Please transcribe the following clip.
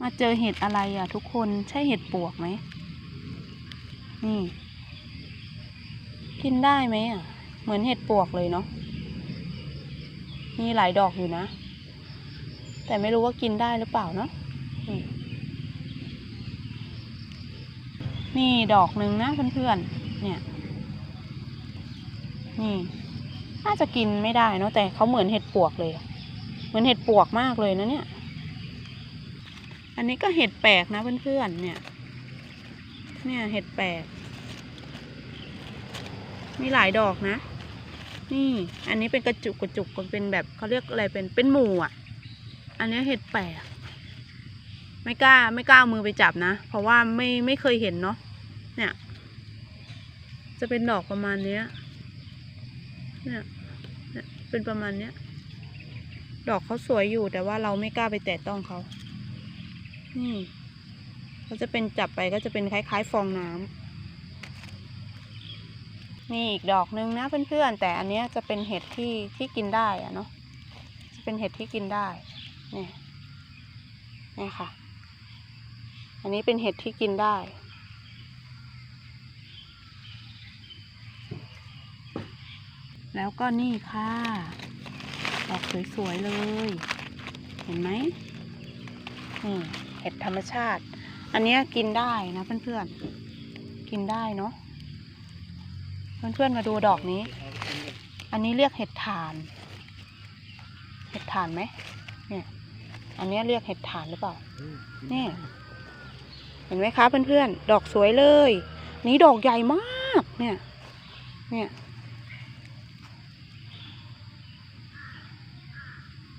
มาเจอเห็ดอะไรอะ ทุกคนใช่เห็ดปวกไหม นี่ กินได้ไหมอะ เหมือนเห็ดปวกเลยเนาะ มีหลายดอกอยู่นะ แต่ไม่รู้ว่ากินได้หรือเปล่าเนาะนี่ดอกหนึ่งนะเพื่อนๆ เนี่ย นี่ น่าจะกินไม่ได้เนาะแต่เขาเหมือนเห็ดปวกเลย เหมือนเห็ดปวกมากเลยนะเนี่ย อันนี้ก็เห็ดแปลกนะเพื่อนๆ เนี่ย เนี่ยเห็ดแปลก มีหลายดอกนะ นี่ อันนี้เป็นกระจุกกระจุกมันเป็นแบบเขาเรียกอะไรเป็น เป็นหมู่อะ อันนี้เห็ดแปลก ไม่กล้าไม่กล้ามือไปจับนะ เพราะว่าไม่ไม่เคยเห็นเนาะ เนี่ย จะเป็นดอกประมาณเนี้เนี่ยเนี่ย เป็นประมาณเนี้ย ดอกเขาสวยอยู่แต่ว่าเราไม่กล้าไปแตะต้องเขา นี่ก็จะเป็นจับไปก็จะเป็นคล้าย ๆ ฟองน้ำนี่อีกดอกนึงนะเพื่อนๆแต่อันเนี้ยจะเป็นเห็ดที่ที่กินได้อะเนาะจะเป็นเห็ดที่กินได้เนี่ยนี่ค่ะ อันนี้เป็นเห็ดที่กินได้แล้วก็นี่ค่ะดอกสวย ๆ เลย เห็นไหมนี่ ห็ดธรรมชาติ อันนี้กินได้นะเพื่อนๆ กินได้เนาะ เพื่อนๆมาดูดอกนี้ อันนี้เรียกเห็ดถ่าน เห็ดถ่านไหมเนี่ย อันนี้เรียกเห็ดถ่านหรือเปล่า เนี่ย เห็นไหมคะเพื่อนๆ ดอกสวยเลย นี้ดอกใหญ่มาก เนี่ย เนี่ย